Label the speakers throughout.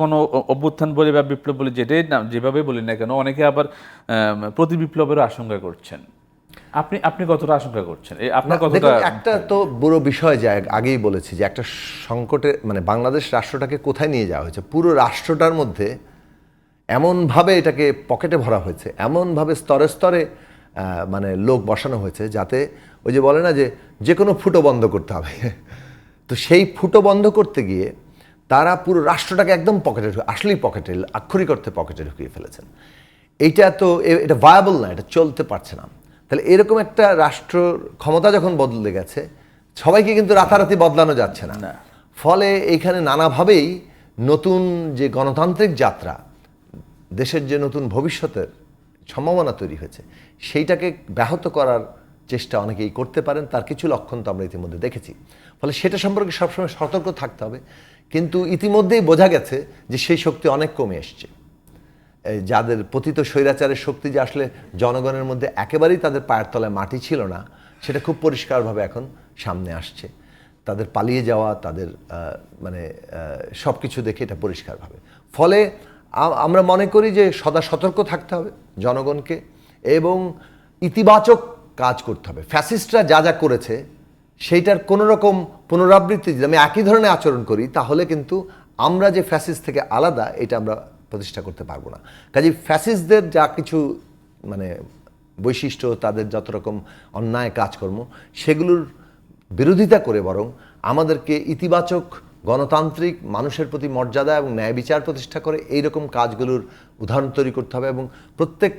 Speaker 1: কোনো অভ্যুত্থান বলি বা বিপ্লব বলি যেটাই না যেভাবে বলি না কেন অনেকে আবার প্রতি বিপ্লবেরও আশঙ্কা করছেন। আপনি আপনি কতটা আশঙ্কা করছেন? আপনার কতটা
Speaker 2: একটা তো বড় বিষয় যায় আগেই বলেছি যে একটা সংকটে মানে বাংলাদেশ রাষ্ট্রটাকে কোথায় নিয়ে যাওয়া হয়েছে? পুরো রাষ্ট্রটার মধ্যে এমনভাবে এটাকে পকেটে ভরা হয়েছে এমনভাবে স্তরে স্তরে মানে লোক বসানো হয়েছে যাতে ওই যে বলে না যে যে কোনো ফুটো বন্ধ করতে হবে। তো সেই ফুটো বন্ধ করতে গিয়ে তারা পুরো রাষ্ট্রটাকে একদম পকেটে ঢুকে আসলেই পকেটে আক্ষরিক অর্থে পকেটে ঢুকিয়ে ফেলেছেন। এইটা তো এটা ভায়াবল না এটা চলতে পারছে না। তাহলে এরকম একটা রাষ্ট্র ক্ষমতা যখন বদলে গেছে সবাইকে কিন্তু রাতারাতি বদলানো যাচ্ছে না।
Speaker 1: না।
Speaker 2: ফলে এইখানে নানাভাবেই নতুন যে গণতান্ত্রিক যাত্রা দেশের যে নতুন ভবিষ্যতের সম্ভাবনা তৈরি হয়েছে সেইটাকে ব্যাহত করার চেষ্টা অনেকেই করতে পারেন তার কিছু লক্ষণ তো আমরা ইতিমধ্যে দেখেছি। ফলে সেটা সম্পর্কে সবসময় সতর্ক থাকতে হবে। কিন্তু ইতিমধ্যেই বোঝা গেছে যে সেই শক্তি অনেক কমে এসছে। যাদের পতিত স্বৈরাচারের শক্তি যে আসলে জনগণের মধ্যে একেবারেই তাদের পায়ের তলায় মাটি ছিল না, সেটা খুব পরিষ্কারভাবে এখন সামনে আসছে। তাদের পালিয়ে যাওয়া, তাদের মানে সব কিছু দেখে এটা পরিষ্কারভাবে। ফলে আমরা মনে করি যে সদা সতর্ক থাকতে হবে জনগণকে এবং ইতিবাচক কাজ করতে হবে। ফ্যাসিস্টরা যা যা করেছে, সেইটার কোনো রকম পুনরাবৃত্তি যদি আমি একই ধরনের আচরণ করি, তাহলে কিন্তু আমরা যে ফ্যাসিস থেকে আলাদা, এটা আমরা প্রতিষ্ঠা করতে পারব না। কাজে ফ্যাসিসদের যা কিছু মানে বৈশিষ্ট্য, তাদের যত রকম অন্যায় কাজকর্ম, সেগুলোর বিরোধিতা করে বরং আমাদেরকে ইতিবাচক, গণতান্ত্রিক, মানুষের প্রতি মর্যাদা এবং ন্যায় বিচার প্রতিষ্ঠা করে এই রকম কাজগুলোর উদাহরণ তৈরি করতে হবে এবং প্রত্যেক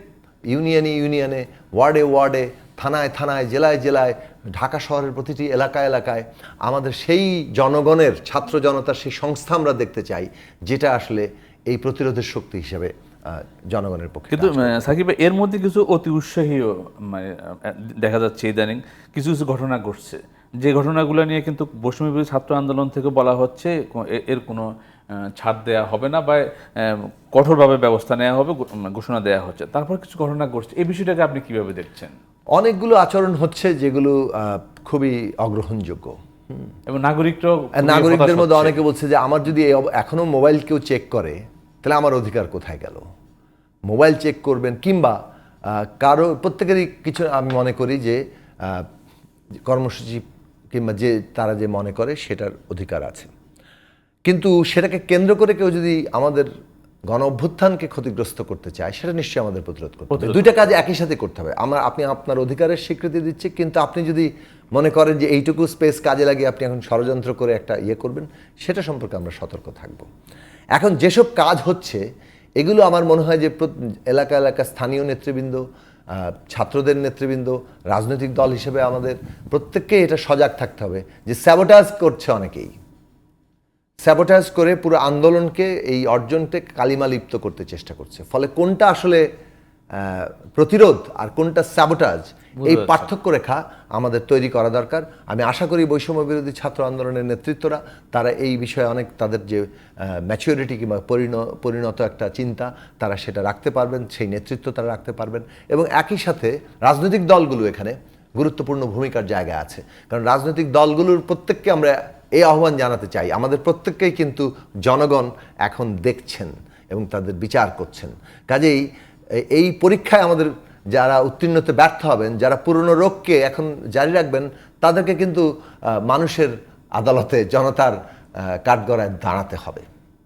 Speaker 2: ইউনিয়নে ইউনিয়নে, ওয়ার্ডে ওয়ার্ডে থানায় থানায় জেলায় জেলায় ঢাকা শহরের প্রতিটি এলাকা এলাকায় আমাদের সেই জনগণের ছাত্র জনতার সেই সংস্থা আমরা দেখতে চাই যেটা আসলে এই প্রতিরোধের শক্তি হিসেবে জনগণের পক্ষে
Speaker 1: কিন্তু সাকিব এর মধ্যে কিছু অতি উৎসাহীও মানে দেখা যাচ্ছে ইদানিং কিছু কিছু ঘটনা ঘটছে। যে ঘটনাগুলো নিয়ে কিন্তু বৈষম্য বিরোধী ছাত্র আন্দোলন থেকে বলা হচ্ছে এর কোনো ছাড় দেয়া হবে না বা কঠোরভাবে ব্যবস্থা নেওয়া হবে ঘোষণা দেওয়া হচ্ছে। তারপর কিছু ঘটনা ঘটছে। এই বিষয়টাকে আপনি কীভাবে দেখছেন?
Speaker 2: অনেকগুলো আচরণ হচ্ছে যেগুলো খুবই অগ্রহণযোগ্য।
Speaker 1: এবং নাগরিকরাও
Speaker 2: নাগরিকদের মধ্যে অনেকে বলছে যে আমার যদি এই অব- এখনও মোবাইল কেউ চেক করে তাহলে আমার অধিকার কোথায় গেল? মোবাইল চেক করবেন কিংবা কারও প্রত্যেকেরই কিছু আমি মনে করি যে কর্মসূচি কিংবা যে তারা যে মনে করে সেটার অধিকার আছে। কিন্তু সেটাকে কেন্দ্র করে কেউ যদি আমাদের গণ অভ্যুত্থানকে ক্ষতিগ্রস্ত করতে চায় সেটা নিশ্চয়ই আমাদের প্রতিরোধ করতে হবে। দুইটা কাজ একই সাথে করতে হবে। আমরা আপনি আপনার অধিকারের স্বীকৃতি দিচ্ছি কিন্তু আপনি যদি মনে করেন যে এইটুকু স্পেস কাজে লাগিয়ে আপনি এখন ষড়যন্ত্র করে একটা ইয়ে করবেন সেটা সম্পর্কে আমরা সতর্ক থাকব। এখন যেসব কাজ হচ্ছে এগুলো আমার মনে হয় যে এলাকা এলাকা স্থানীয় নেতৃবৃন্দ ছাত্রদের নেতৃবৃন্দ রাজনৈতিক দল হিসেবে আমাদের প্রত্যেককে এটা সজাগ থাকতে হবে যে স্যাবোটাজ করছে অনেকেই। স্যাবোটাজ করে পুরো আন্দোলনকে এই অর্জনকে কালিমা লিপ্ত করতে চেষ্টা করছে। ফলে কোনটা আসলে প্রতিরোধ আর কোনটা স্যাবোটাজ এই পার্থক্য রেখা আমাদের তৈরি করা দরকার। আমি আশা করি বৈষম্য বিরোধী ছাত্র আন্দোলনের নেতৃত্বরা তারা এই বিষয়ে অনেক তাদের যে ম্যাচিউরিটি কিংবা পরিণ- পরিণত একটা চিন্তা তারা সেটা রাখতে পারবেন সেই নেতৃত্ব তারা রাখতে পারবেন এবং একই সাথে রাজনৈতিক দলগুলো এখানে গুরুত্বপূর্ণ ভূমিকার জায়গা আছে। কারণ রাজনৈতিক দলগুলোর প্রত্যেককে আমরা এই আহ্বান জানাতে চাই। আমাদের প্রত্যেককেই কিন্তু জনগণ এখন দেখছেন এবং তাদের বিচার করছেন। কাজেই এই পরীক্ষায় আমাদের যারা উত্তীর্ণতে ব্যর্থ হবেন, যারা পুরনো রোগকে এখন জারি রাখবেন, তাদেরকে কিন্তু মানুষের আদালতে জনতার কাঠগড়ায় দাঁড়াতে হবে।